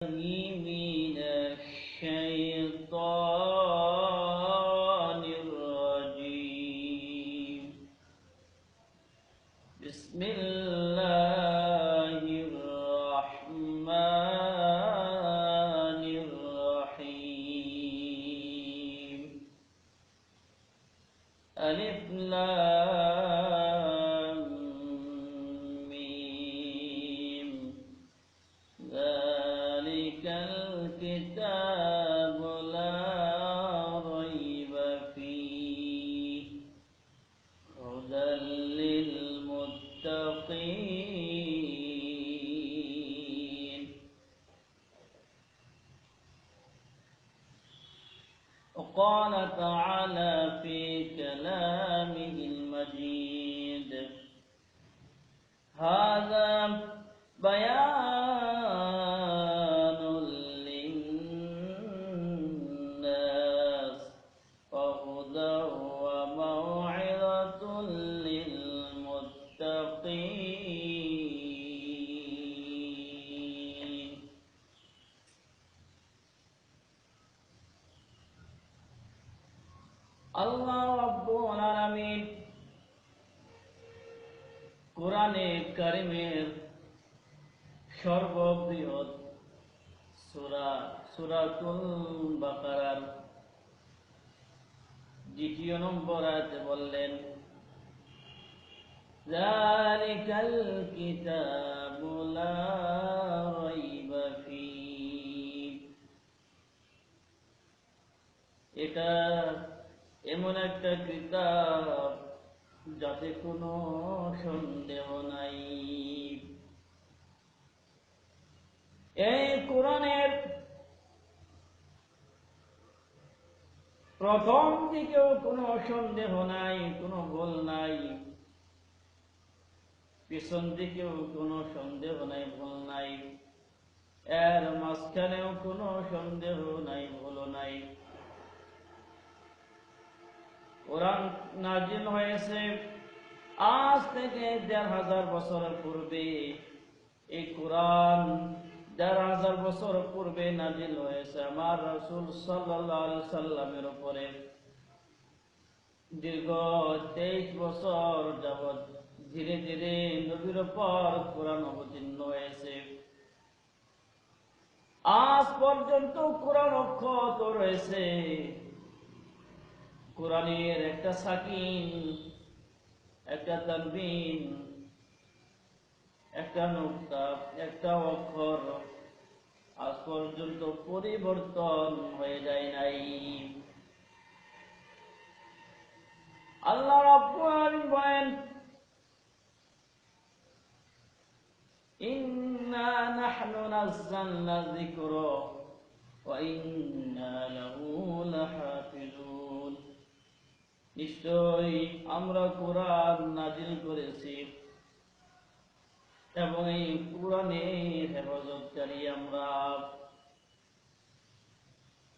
Amin. هذا بيان للناس وهدى وموعظة للمتقين. الله رب العالمين. কোরআনে কারিমের সর্ববৃহৎ সূরা সূরাতুল বাকারার দ্বিতীয় নম্বর আয়াতে বললেন ذلك الكتاب لا ريب فيه এটা এমন একটা কিতাব যাতে কোনো সন্দেহ নাই। এই কোরআনের প্রথম দিকেও কোনো সন্দেহ নাই, কোনো ভুল নাই। পিছন দিকেও কোনো সন্দেহ নাই, ভুল নাই। এর মাঝখানেও কোনো সন্দেহ নাই ভুল নাই। কোরআন নাজিল হয়েছে। আজ থেকে দেড় হাজার বছর পূর্বে এই কোরআন দেড় হাজার বছর পূর্বে নাজিল হয়েছে। আমার রসুল সাল্লাহ সাল্লামের উপরে। দীর্ঘ তেইশ বছর যাবৎ ধীরে ধীরে নবীর উপর কোরআন অবতীর্ণ হয়েছে। আজ পর্যন্ত কোরআন অক্ষত রয়েছে। কোরআনের একটা সাকিন, একটা তানবিন, একটা নোক্তা একটা অক্ষর। আজ পর্যন্ত পরিবর্তন হয়ে যায় নাই। আল্লাহ রাব্বুল ইন্না ইন্না নিশ্চয়ই আমরা কোরআন নাজিল করেছি। এবং এই কোরআনের হেফাজতকারী আমরা।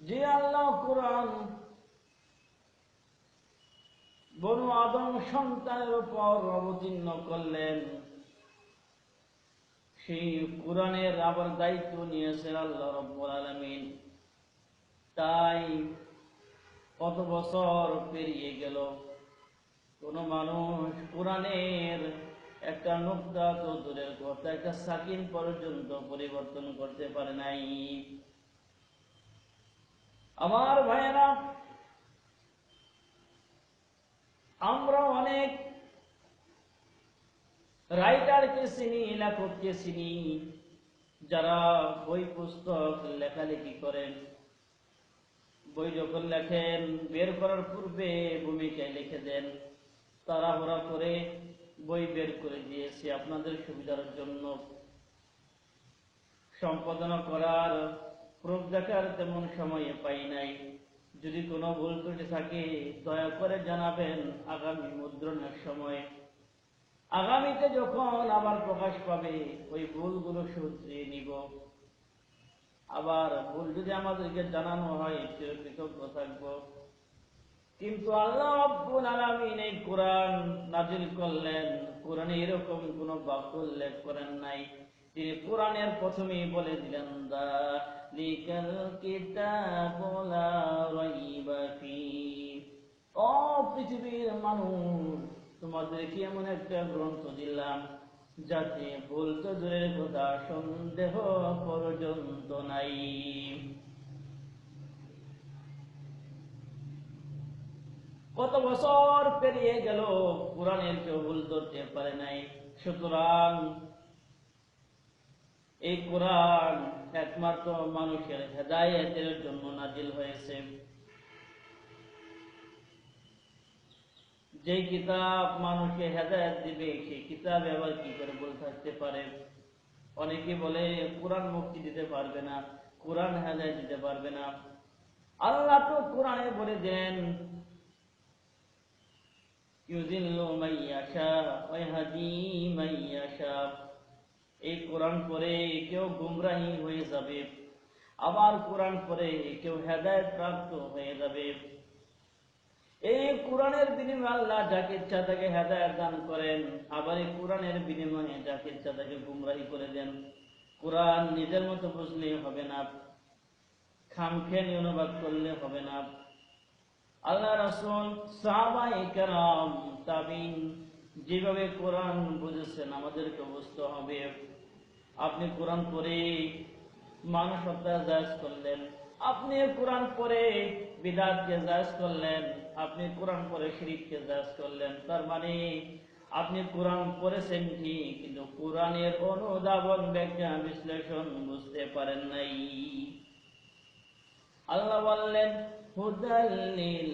যে আল্লাহ কোরআন বনু আদম সন্তানের উপর অবতীর্ণ করলেন, সেই কোরআনের আবার দায়িত্ব নিয়েছেন আল্লাহ রব্বুল আলমিন। তাই কত বছর পেরিয়ে গেল? কোন মানুষ কোরআনের একটা নুক্তা তো দূরের কথা, একটা সাকিন পর্যন্ত পরিবর্তন করতে পারে নাই। আমার ভাইয়েরা, আমরা অনেক রাইটারকে চিনি, লেখককে চিনি, যারা বই পুস্তক লেখালেখি করেন। বই যখন লেখেন, বের করার পূর্বে ভূমিকায় লিখে দেন, তাড়াহুড়া করে বই বের করে দিয়েছি আপনাদের সুবিধার জন্য। সম্পাদনা করার প্রোপ দেখার তেমন সময় পাই নাই। যদি কোনো ভুল ত্রুটি থাকে, দয়া করে জানাবেন আগামী মুদ্রণের সময়। আগামীতে যখন আবার প্রকাশ পাবে, ওই ভুলগুলো শুধরিয়ে নিব। আবার ভুল যদি আমাদেরকে জানানো হয় চির কৃতজ্ঞ থাকব। কিন্তু আল্লাহ রব্বুল আলামিন এই কোরআন নাজিল করলেন। কোরআনে এরকম কোন বাক্য উল্লেখ করেন নাই তিনি কোরআনের প্রথমেই বলে দিলেন দা লিকাল কিতাবুলা রাইবা ফি ও পৃথিবীর মানুষ, তোমাদেরকে এমন একটা গ্রন্থ দিলাম যাতে বলতে দূরের কথা সন্দেহ পর্যন্ত নাই। কত বছর পেরিয়ে গেল, কোরআনের কেউ ভুল ধরতে পারে নাই। সুতরাং এই কোরআন একমাত্র মানুষের হেদায়েতের জন্য নাজিল হয়েছে। যে কিতাব মানুষকে হেদায়েত দিবে সেই কিতাব আবার কি করে বলে থাকতে পারে? অনেকে বলে, কোরআন মুক্তি দিতে পারবে না, কোরআন হেদায়েত দিতে পারবে না। আল্লাহ তো কোরআনে বলে দেন এই কোরআন পড়ে কেউ গুমরাহি হয়ে যাবে, আবার কোরআন পড়ে কেউ হেদায়েত প্রাপ্ত হয়ে যাবে। এই কোরআনের বিনিময়ে আল্লাহ যাকে ইচ্ছা তাকে হেদায়েত দান করেন। আবার এই কোরআনের বিনিময়ে যাকে ইচ্ছা তাকে গুমরাহি করে দেন। কোরআন নিজের মতো বুঝলে হবে না। খামখেয়ালি অনুবাদ করলে হবে না। আল্লাহ রাসূল, সাহাবায়ে কেরাম, তাবিন যেভাবে কোরআন বুঝেছেন, আমাদেরকে বুঝতে হবে। আপনি কোরআন পড়ে মানুষ হত্যা জায়জ করলেন। আপনি কোরআন পড়ে বিদাতকে জায়জ করলেন, আপনি কোরআন পড়ে শিরিককে জায়জ করলেন, তার মানে আপনি কোরআন পড়েছেন ঠিক কিন্তু কোরআনের অনুধাবন ব্যাখ্যা বিশ্লেষণ বুঝতে পারেন নাই। আল্লাহ বললেন হুদাল্লিল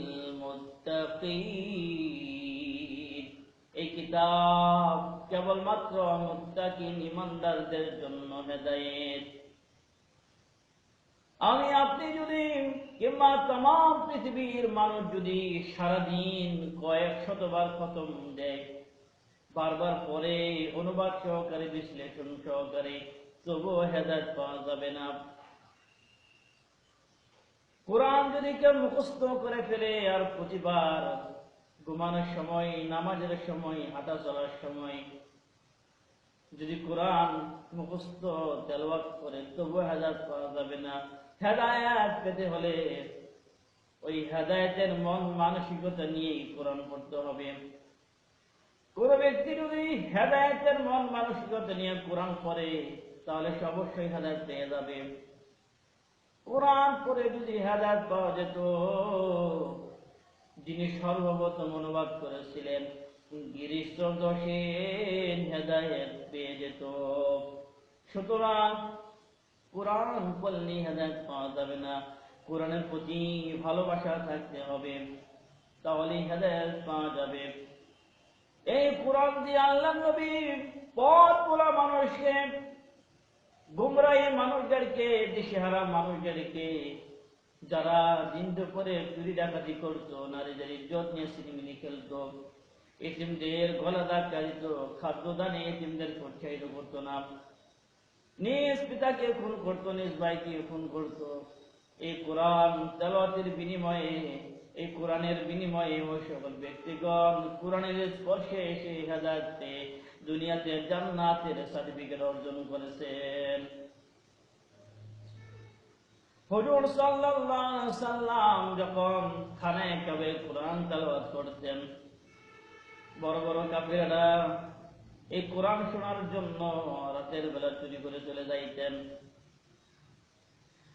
এই কিতাব কেবলমাত্র মুত্তাকিন, ইমানদারদের জন্য হেদায়েত। আমি, আপনি যদি কিংবা তাম পৃথিবীর মানুষ যদি সারাদিন কয়েক শতবার খতম দেয়, বারবার পরে অনুবাদ সহকারে, বিশ্লেষণ সহকারে, তবুও হেদায়ত পাওয়া যাবে না। কোরআন যদি কেউ মুখস্থ করে ফেলে আর প্রতিবার ঘুমানোর সময়, নামাজের সময়, হাঁটা চলার সময় যদি কোরআন মুখস্থ তেলওয়াত করে তবু হেদায়ত পাওয়া যাবে না। হেদায়াত পেতে হলে ওই হেদায়তের মন মানসিকতা নিয়েই কোরআন পড়তে হবে। কোন ব্যক্তি যদি হেদায়তের মন মানসিকতা নিয়ে কোরআন পড়ে, তাহলে সে অবশ্যই হেদায়ত পেয়ে যাবে। কোরআন পড়ে যদি হেদায়ত পাওয়া যেত, যিনি সর্বপ্রথম অনুবাদ করেছিলেন গিরিশ দশেন হেদায়ত পেয়ে যেত। সুতরাং কোরআন পড়লে হেদায়ত পাওয়া যাবে না। কোরআনের প্রতি ভালোবাসা থাকতে হবে তাহলে হেদায়ত পাওয়া যাবে। এই কোরআন দিয়ে আল্লাহ নবী পথ বলা মানুষকে, গুমরাহী মানুষদেরকে, দিশেহারা মানুষদেরকে, যারা দিন দুপুরে চুরি ডাকাতি করতো, নারীদের ইজ্জত নিয়ে সিনেমিনি খেলতো এটিমদের গলা ধাক্কা দিত খাদ্যদানে এটিমদের উৎসাহিত করতো না। নিজ পিতাকে খুন করতো, নিজ ভাইকে খুন করতো। এই কোরআন তেলাওয়াতের বিনিময়ে, এই কোরআনের বিনিময়ে ওই সকল ব্যক্তিগণ কোরআনের স্পর্শে এসে হেদায়ত, দুনিয়াতে জান্নাতের সার্টিফিকেট অর্জন করেছেন। হুজুর সাল্লাল্লাহু সাল্লাম যখন খানায় কাবে কোরআন তেলাওয়াত করতেন, বড় বড় কাফেররা এই কোরআন শোনার জন্য রাতের বেলা চুরি করে চলে যাইতেন।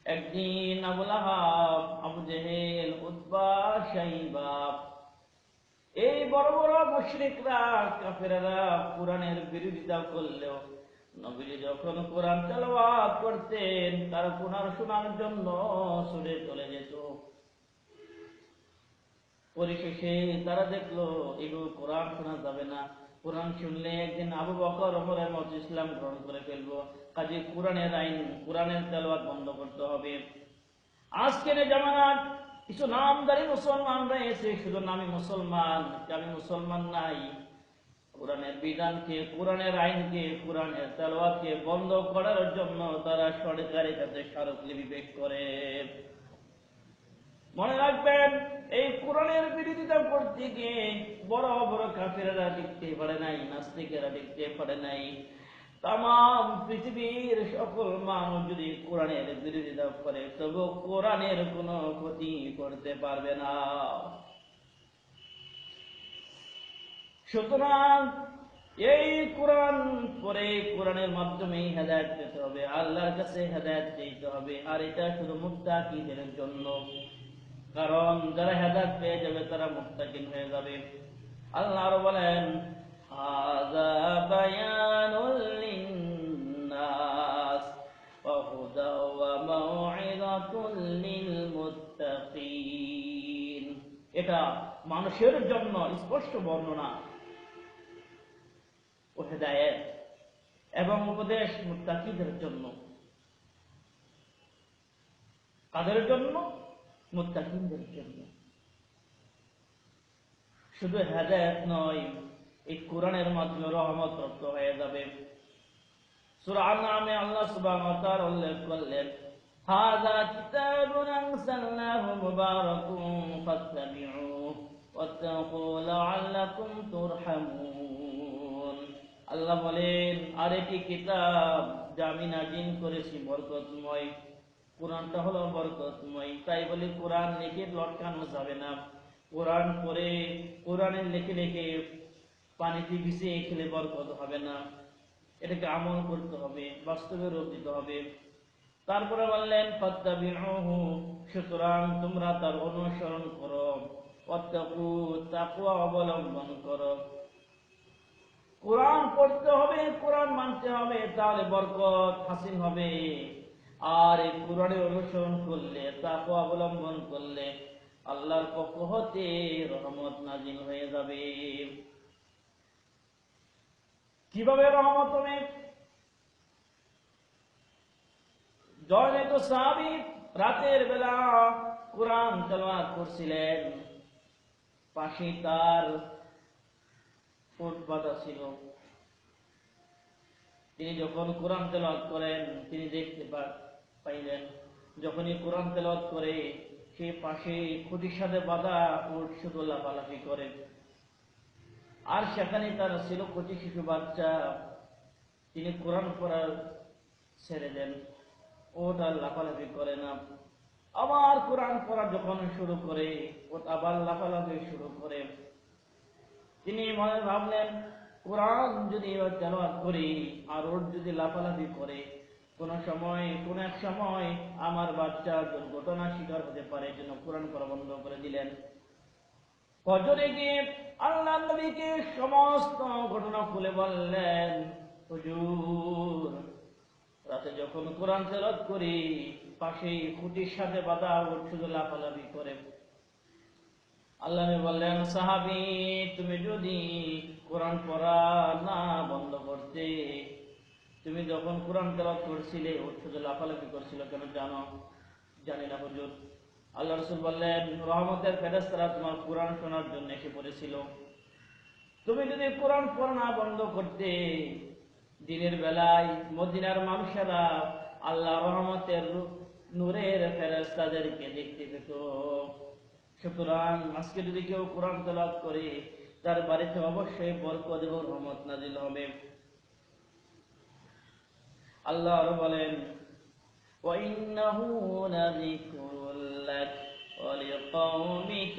একদিন এই বড় বড় মুশরিকরা, কাফেররা কোরআনের বিরোধিতা করলেও নবীজি যখন কোরআন তেলাওয়াত করতেন, তারা পুনর শোনার জন্য সুরে চলে যেত। পরিশেষে তারা দেখল, এগুলো কোরআন শোনা যাবে না। কোরআন শুনলে একদিন আবু বকর ওমরের মত ইসলাম গ্রহণ করে ফেলব। কাজে কোরআনের আইন, কোরআনের তেলাওয়াত বন্ধ করতে হবে। আজকের জামানার কিছু নামদারি মুসলমান রয়েছে শুধু নামে মুসলমান আমি মুসলমান নাই। কোরআনের বিধানকে, কোরআনের আইনকে, কোরআনের তেলাওয়াতকে বন্ধ করার জন্য তারা সরকারের কাছে স্মারকলি বিবেক করে। মনে রাখবেন, এই কোরআনের বিরোধিতা করতে গিয়ে বড় বড় কাফেরা টিকতে পারে নাই, নাস্তিকেরা টিকতে পারে নাই। তাম পৃথিবীর সকল মানুষ যদি কোরআনের বিরোধিতা করে তবু কোরআনের কোনো ক্ষতি করতে পারবে না। সুতরাং এই কোরআন পরে কোরআনের মাধ্যমেই হেদায়ত পেতে হবে, আল্লাহর কাছে হেদায়ত চাইতে হবে, আর এটা শুধু মুক্তাকিদের জন্য। কারণ যারা হেদায়ত পেয়ে যাবে, তারা মুক্তাকিন হয়ে যাবে। আল্লাহ বলেন এটা মানুষের জন্য স্পষ্ট বর্ণনা। ও হেদায়েত এবং উপদেশ মুত্তাকিদের জন্য। কাদের জন্য? মুত্তাকিনদের জন্য। শুধু হেদায়েত নয়, এই কোরআনের মাধ্যমে রহমত প্রাপ্ত হয়ে যাবে। আল্লাহ ওয়া উল্লেখ করলেন আল্লাহ বলেন আর একটি কিতাব যা আমি করেছি বরকতময়। কোরআনটা হলো বরকতময় তাই বলে, কোরআন লিখে লটকানো যাবে না। কোরআন পরে কোরআনের লেখে লেখে পানিতে ভিজিয়ে খেলে বরকত হবে না। এটাকে আমল করতে হবে, বাস্তবে রূপ দিতে হবে। তারপরে বললেন, ফাত্তাবিউহু, সুতরাং তোমরা তার অনুসরণ করো। ওয়াত্তাকু, তাকওয়া অবলম্বন করো। কোরআন পড়তে হবে, কোরআন মানতে হবে, তাহলে বরকত হাসিল হবে। আর এই কোরআনের অনুসরণ করলে, তাকে অবলম্বন করলে আল্লাহর পক্ষ হতে রহমত নাজিল হয়ে যাবে। কীভাবে রহমত হবে? জয়নেত সাহাবি রাতের বেলা কোরআন তেলাওয়াত করছিলেন, পাশে তার বাঁধা ছিল। তিনি যখন কোরআন তেলাওয়াত করেন, তিনি দেখতে পা- পাইলেন। যখনই কোরআন তেলাওয়াত করে, সে পাশে খুঁটির সাথে বাঁধা উঠ শুধু লাফালাফি করে। আর সেখানে তার ছিল কচি শিশু বাচ্চা। তিনি কোরআন পড়ার ছেড়ে দেন ও তার লাফালাফি করে না। আবার কোরআন পড়া যখন শুরু করে, ও আবার লাফালাফি শুরু করে। তিনি মনে ভাবলেন, কোরআন যদি তেলাওয়াত করি, আর ওর যদি লাফালাফি করে কোন সময়, কোন এক সময় আমার বাচ্চা দুর্ঘটনা শিকার হতে পারে জন্য কোরআন করা বন্ধ করে দিলেন। ফজরে গিয়ে আল্লাহ নবীকে সমস্ত ঘটনা খুলে বললেন, হুজুর, রাতে যখন কোরআন তেলাওয়াত করি, পাশেই খুঁটির সাথে বাধা শুধু লাফালাফি করে। আল্লাহ বললেন, সাহাবি, তুমি যদি কোরআন পড়া না বন্ধ করতে তুমি যখন কোরআন তেলাওয়াত করছিলে ওর শুধু লাফালাফি করছিল, কেন জানো? জানি না হুজুর। আল্লাহ রসুল বললেন, রহমতের ফেরেস্তারা তোমার কোরআন শোনার জন্য এসে পড়েছিল। তুমি যদি কোরআন পড়া বন্ধ করতে, দিনের বেলায় মদিনার মানুষেরা আল্লাহ রহমতের নূরের ফেরেস্তাদেরকে দেখতে পেত। সুতরাং আজকে যদি কেউ কোরআন তেলাওয়াত করে, তার বাড়িতে অবশ্যই বরকত এবং রহমত নাজিল হবে। আল্লাহ আরো বলেন وإنه لذكر لك ولقومك